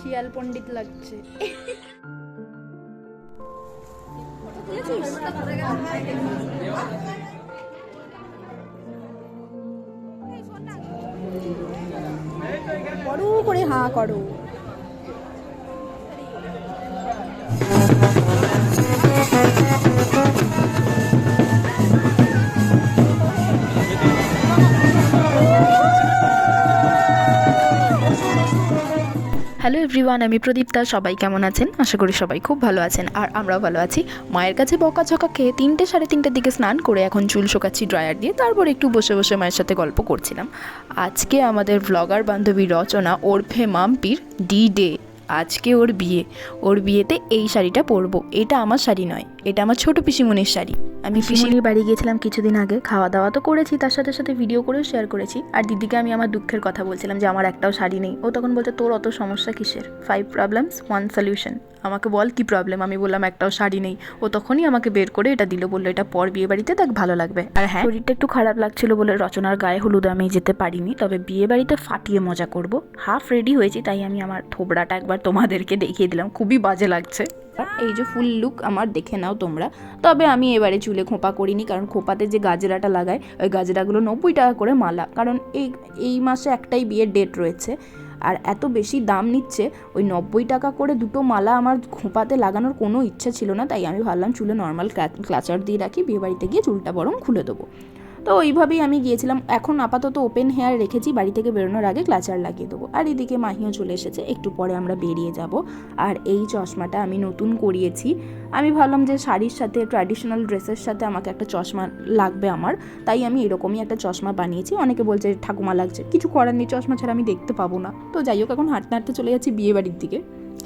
শিয়াল পণ্ডিত লাগছে। বড় করে হাঁ করো। হ্যালো এভরিওয়ান, আমি প্রদীপ প্রদীপ্তা সবাই কেমন আছেন? আশা করি সবাই খুব ভালো আছেন, আর আমরাও ভালো আছি। মায়ের কাছে বকাঝকা খেয়ে তিনটে সাড়ে তিনটের দিকে স্নান করে এখন চুল শোকাচ্ছি ড্রায়ার দিয়ে, তারপর একটু বসে বসে মায়ের সাথে গল্প করছিলাম। আজকে আমাদের ব্লগার বান্ধবী রচনা ওরফে মাম্পির ডি ডে আজকে ওর বিয়ে। ওর বিয়েতে এই শাড়িটা পরবো। এটা আমার শাড়ি নয়। এটা আমার ছোট পিসিমনির শাড়ি। আমি পিসিমনির বাড়ি গিয়েছিলাম কিছুদিন আগে। খাওয়া দাওয়া তো করেছি, তার সাথে সাথে ভিডিও করেও শেয়ার করেছি। আর দিদিকে আমি আমার দুঃখের কথা বলছিলাম যে আমার একটাও শাড়ি নেই। ও তখন বলছে, তোর অত সমস্যা কিসের? ফাইভ প্রবলেমস ওয়ান সলিউশন আমাকে বল কি প্রবলেম আমি বললাম, একটাও শাড়ি নেই। ও তখনই আমাকে বের করে এটা দিল। বলল, এটা পর বিয়ে বাড়িতে দেখ, ভালো লাগবে। আর হ্যাঁ শরীরটা একটু খারাপ লাগছিল বলে রচনার গায়ে হলুদ আমি যেতে পারিনি। তবে বিয়ে বাড়িতে ফাটিয়ে মজা করব। হাফ রেডি হয়েছি, তাই আমি আমার থোবড়াটা একবার তোমাদেরকে দেখিয়ে দিলাম, খুবই বাজে লাগছে। এই যে ফুল লুক আমার দেখে নাও তোমরা। তবে আমি এবারে চুলে খোঁপা করিনি, কারণ খোঁপাতে যে গাজরাটা লাগায় ওই গাজরাগুলো নব্বই টাকা করে মালা। কারণ এই এই মাসে একটাই বিয়ের ডেট রয়েছে, আর এত বেশি দাম নিচ্ছে, ওই নব্বই টাকা করে দুটো মালা আমার খোঁপাতে লাগানোর কোনো ইচ্ছা ছিল না, তাই আমি ভাবলাম চুলে নর্মাল ক্লাচার দিয়ে রাখি বিয়ে বাড়িতে গিয়ে চুলটা বরং খুলে দেবো। তো ওইভাবেই আমি গিয়েছিলাম। এখন আপাতত ওপেন হেয়ার রেখেছি, বাড়ি থেকে বেরোনোর আগে ক্লাচার লাগিয়ে দেবো। আর এদিকে মাহিও চলে এসেছে, একটু পরে আমরা বেরিয়ে যাব। আর এই চশমাটা আমি নতুন করিয়েছি। আমি ভাবলাম যে শাড়ির সাথে ট্র্যাডিশনাল ড্রেসের সাথে আমাকে একটা চশমা লাগবে আমার। তাই আমি এরকমই একটা চশমা বানিয়েছি। অনেকে বলছে, ঠাকুমা লাগছে। কিছু করার নেই, চশমা ছাড়া আমি দেখতে পাবো না। তো যাই হোক, এখন হাঁটতে হাঁটতে চলে যাচ্ছি বিয়ে বাড়ির দিকে।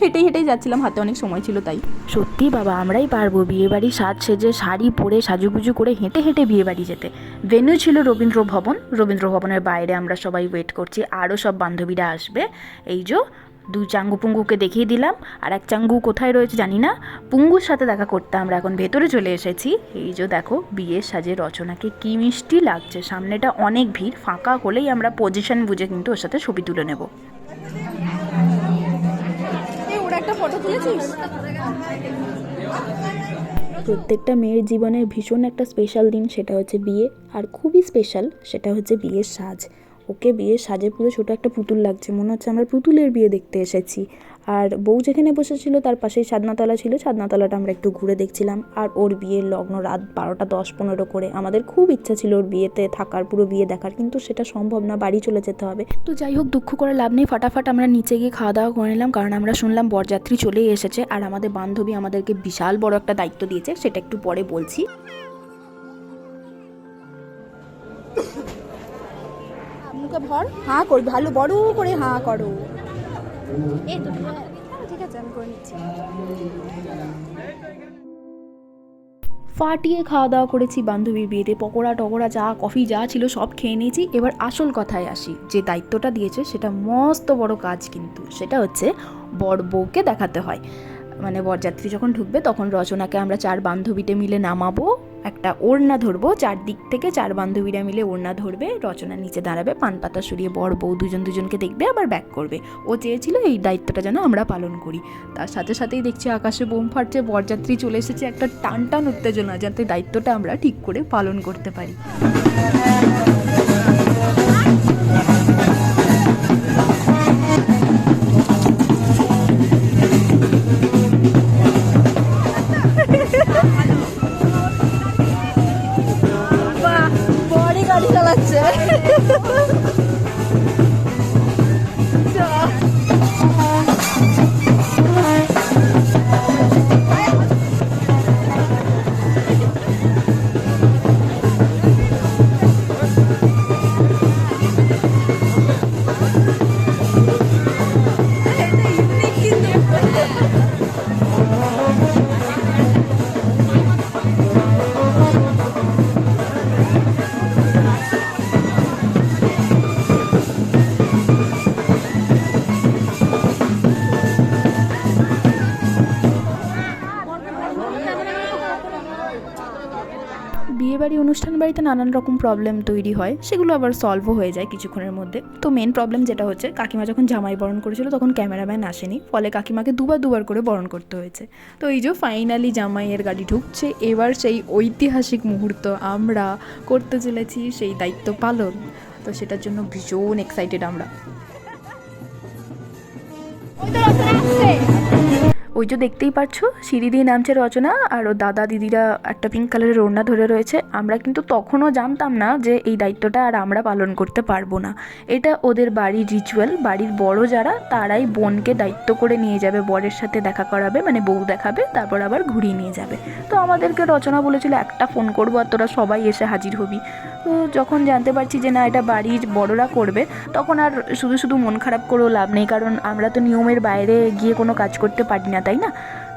হেঁটেই হেঁটেই যাচ্ছিলাম, হাতে অনেক সময় ছিল তাই। সত্যি বাবা, আমরাই পারব বিয়ে বাড়ি সাজ সেজে, শাড়ি পরে, সাজুগুজু করে হেঁটে হেঁটে বিয়ে বাড়ি যেতে। ভেন্যু ছিল রবীন্দ্র ভবন। রবীন্দ্র ভবনের বাইরে আমরা সবাই ওয়েট করছি। আরও সব বান্ধবীরা আসবে। এই যে, দু চাঙ্গু পুঙ্গুকে দেখিয়ে দিলাম। আর এক চাঙ্গু কোথায় রয়েছে জানি না। পুঙ্গুর সাথে দেখা করতে আমরা এখন ভেতরে চলে এসেছি। এই যে দেখো, বিয়ের সাজে রচনাকে কি মিষ্টি লাগছে। সামনেটা অনেক ভিড়, ফাঁকা হলেই আমরা পজিশন বুঝে কিন্তু ওর সাথে ছবি তুলে নেব এই ওরা একটা ফটো তুলেছিস প্রত্যেকটা মেয়ের জীবনের ভীষণ একটা স্পেশাল দিন সেটা হচ্ছে বিয়ে, আর খুবই স্পেশাল সেটা হচ্ছে বিয়ের সাজ। ওকে বিয়ের সাজে পুরো ছোটো একটা পুতুল লাগছে, মনে হচ্ছে আমরা পুতুলের বিয়ে দেখতে এসেছি। আর বউ যেখানে বসেছিল, তার পাশেই সাদনাতলা ছিল। সাদনাতলাটা আমরা একটু ঘুরে দেখছিলাম। আর ওর বিয়ের লগ্ন রাত বারোটা দশ পনেরো করে। আমাদের খুব ইচ্ছা ছিল ওর বিয়েতে থাকার, পুরো বিয়ে দেখার। কিন্তু সেটা সম্ভব না, বাড়ি চলে যেতে হবে। তো যাই হোক, দুঃখ করে লাভ নেই। ফাটাফাট আমরা নিচে গিয়ে খাওয়া দাওয়া করে নিলাম। কারণ আমরা শুনলাম বরযাত্রী চলেই এসেছে। আর আমাদের বান্ধবী আমাদেরকে বিশাল বড় একটা দায়িত্ব দিয়েছে। সেটা একটু পরে বলছি। মুখে ভর। হাঁ ভালো, বড় করে হাঁ করো। ফাটিয়ে খাওয়া দাওয়া করেছি বান্ধবীর বিয়েতে, পকোড়া টকোড়া যা কফি যা ছিল সব খেয়ে নিয়েছি। এবার আসল কথায় আসি, যে দায়িত্বটা দিয়েছে সেটা মস্ত বড় কাজ কিন্তু। সেটা হচ্ছে বর বউকে দেখাতে হয়। মানে বরযাত্রী যখন ঢুকবে তখন রচনাকে আমরা চার বান্ধবীতে মিলে নামাবো। একটা ওড়না ধরবো, চারদিক থেকে চার বান্ধবীরা মিলে ওড়না ধরবে রচনা নিচে দাঁড়াবে, পান পাতা সরিয়ে বর বউ দুজন দুজনকে দেখবে, আবার ব্যাক করবে। ও চেয়েছিল এই দায়িত্বটা যেন আমরা পালন করি। তার সাথে সাথেই দেখছি আকাশে বোম ফাটছে, বরযাত্রী চলে এসেছে, একটা টান টান উত্তেজনা যাতে দায়িত্বটা আমরা ঠিক করে পালন করতে পারি। গাড়ি চালাচ্ছে। বাড়ি অনুষ্ঠান বাড়িতে নানান রকম প্রবলেম তৈরি হয়, সেগুলো আবার সলভও হয়ে যায় কিছুক্ষণের মধ্যে। তো মেন প্রবলেম যেটা হচ্ছে, কাকিমা যখন জামাই বরণ করেছিল তখন ক্যামেরাম্যান আসেনি, ফলে কাকিমাকে দুবার দুবার করে বরণ করতে হয়েছে। তো এই যে ফাইনালি জামাইয়ের গাড়ি ঢুকছে, এবার সেই ঐতিহাসিক মুহূর্ত আমরা করতে চলেছি, সেই দায়িত্ব পালন। তো সেটার জন্য ভীষণ এক্সাইটেড আমরা। ওই যে দেখতেই পাচ্ছ সিঁড়ি দিয়ে নামছে রচনা আর ও দাদা দিদিরা একটা পিঙ্ক কালারের ওড়না ধরে রয়েছে। আমরা কিন্তু তখনও জানতাম না যে এই দায়িত্বটা আর আমরা পালন করতে পারব না। এটা ওদের বাড়ির রিচুয়াল বাড়ির বড় যারা, তারাই বোনকে দায়িত্ব করে নিয়ে যাবে, বরের সাথে দেখা করাবে মানে বউ দেখাবে, তারপর আবার ঘুরিয়ে নিয়ে যাবে। তো আমাদেরকে রচনা বলেছিল, একটা ফোন করব আর তোরা সবাই এসে হাজির হবি। তো যখন জানতে পারছি যে না, এটা বাড়ির বড়রা করবে, তখন আর শুধু শুধু মন খারাপ করেও লাভ নেই, কারণ আমরা তো নিয়মের বাইরে গিয়ে কোনো কাজ করতে পারি না, তাই না?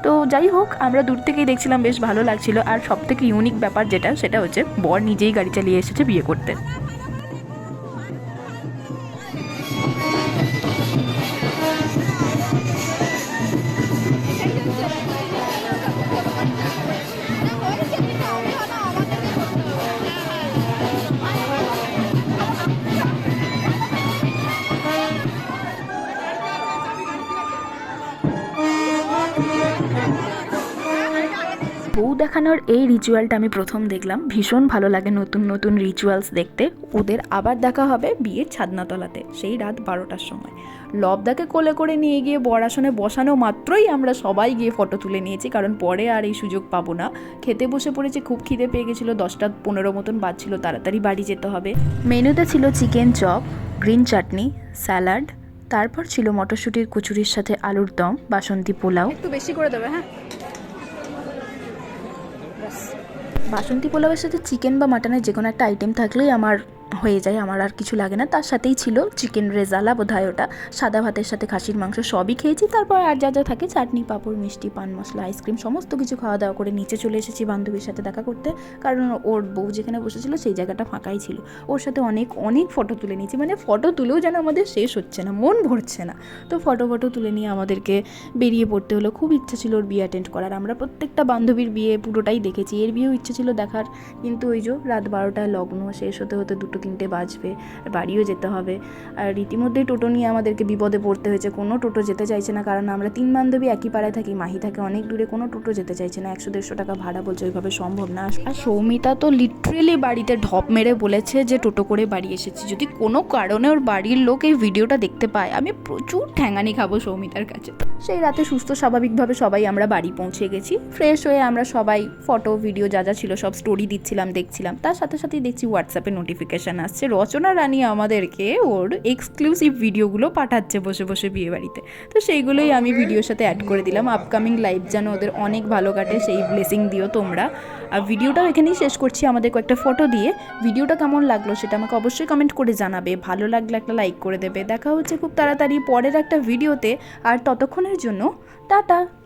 তো যাই হোক, আমরা দূর থেকেই দেখছিলাম, বেশ ভালো লাগছিল। আর সব থেকে ইউনিক ব্যাপার যেটা, সেটা হচ্ছে বর নিজেই গাড়ি চালিয়ে এসেছে বিয়ে করতে। বউ দেখানোর এই রিচুয়ালটা আমি প্রথম দেখলাম। ভীষণ ভালো লাগে নতুন নতুন রিচুয়ালস দেখতে। ওদের আবার দেখা হবে বিয়ের ছাদনাতলাতে সেই রাত বারোটার সময়। লবদাকে কোলে করে নিয়ে গিয়ে বর আসনে বসানো মাত্রই আমরা সবাই গিয়ে ফটো তুলে নিয়েছি কারণ পরে আর এই সুযোগ পাবো না। খেতে বসে পড়েছি খুব খিদে পেয়ে গেছিল দশটা পনেরো মতন বাজছিল তাড়াতাড়ি বাড়ি যেতে হবে। মেনুতে ছিল chicken chop green chutney salad তারপর ছিল মটরশুঁটির কচুরির সাথে আলুর দম বাসন্তী পোলাও। একটু বেশি করে দেবে হ্যাঁ? বাসন্তী পোলাওয়ের সাথে চিকেন বা মাটনের যে কোনো একটা আইটেম থাকলেই আমার হয়ে যায়, আমার আর কিছু লাগে না। তার সাথেই ছিল চিকেন রেজালা বোধ হয় ওটা। সাদা ভাতের সাথে খাসির মাংস সবই খেয়েছি। তারপর আর যা যা থাকে, চাটনি, পাঁপড়, মিষ্টি, পান মশলা, আইসক্রিম, সমস্ত কিছু খাওয়া দাওয়া করে নিচে চলে এসেছি বান্ধবীর সাথে দেখা করতে। কারণ ওর বউ যেখানে বসেছিল, সেই জায়গাটা ফাঁকাই ছিল। ওর সাথে অনেক অনেক ফটো তুলে নিয়েছি। মানে ফটো তুলেও যেন আমাদের শেষ হচ্ছে না, মন ভরছে না। তো ফটো ফটো তুলে নিয়ে আমাদেরকে বেরিয়ে পড়তে হলো। খুব ইচ্ছা ছিল ওর বিয়ে অ্যাটেন্ড করার। আমরা প্রত্যেকটা বান্ধবীর বিয়ে পুরোটাই দেখেছি। এর বিয়েও ইচ্ছে ছিল দেখার। কিন্তু ওই যে রাত বারোটায় লগ্ন শেষ হতে হতে দুটো তিনটে বাজবে, আর বাড়িও যেতে হবে। আর রীতিমধ্যেই টোটো নিয়ে আমাদেরকে বিপদে পড়তে হয়েছে। কোনো টোটো যেতে চাইছে না, কারণ আমরা তিন বান্ধবী একই পাড়ায় থাকি। মাহি থাকে অনেক দূরে, কোনো টোটো যেতে চাইছে না। একশো দেড়শো টাকা ভাড়া বলছে, ওইভাবে সম্ভব না। আর সৌমিতা তো লিটারেলি বাড়িতে ঢপ মেরে বলেছে যে, টোটো করে বাড়ি এসেছি। যদি কোনো কারণে ওর বাড়ির লোক এই ভিডিওটা দেখতে পায়, আমি প্রচুর ঠ্যাঙানি খাব সৌমিতার কাছে। সেই রাতে সুস্থ, স্বাভাবিকভাবে সবাই আমরা বাড়ি পৌঁছে গেছি। ফ্রেশ হয়ে আমরা সবাই ফটো, ভিডিও যা যা ছিল সব স্টোরি দিচ্ছিলাম, দেখছিলাম। তার সাথে সাথেই দেখছি হোয়াটসঅ্যাপে নোটিফিকেশান আসছে। রচনা রানী আমাদেরকে ওর এক্সক্লুসিভ ভিডিওগুলো পাঠাচ্ছে বসে বসে বিয়ে বাড়িতে তো সেইগুলোই আমি ভিডিওর সাথে অ্যাড করে দিলাম। আপকামিং লাইভ যেন ওদের অনেক ভালো কাটে সেই ব্লেসিং দিও তোমরা। আর ভিডিওটাও এখানেই শেষ করছি আমাদের কয়েকটা ফটো দিয়ে। ভিডিওটা কেমন লাগল সেটা আমাকে অবশ্যই কমেন্ট করে জানাবে। ভালো লাগলে একটা লাইক করে দেবে। দেখা হচ্ছে খুব তাড়াতাড়ি পরের একটা ভিডিওতে আর ততক্ষণের জন্য টাটা!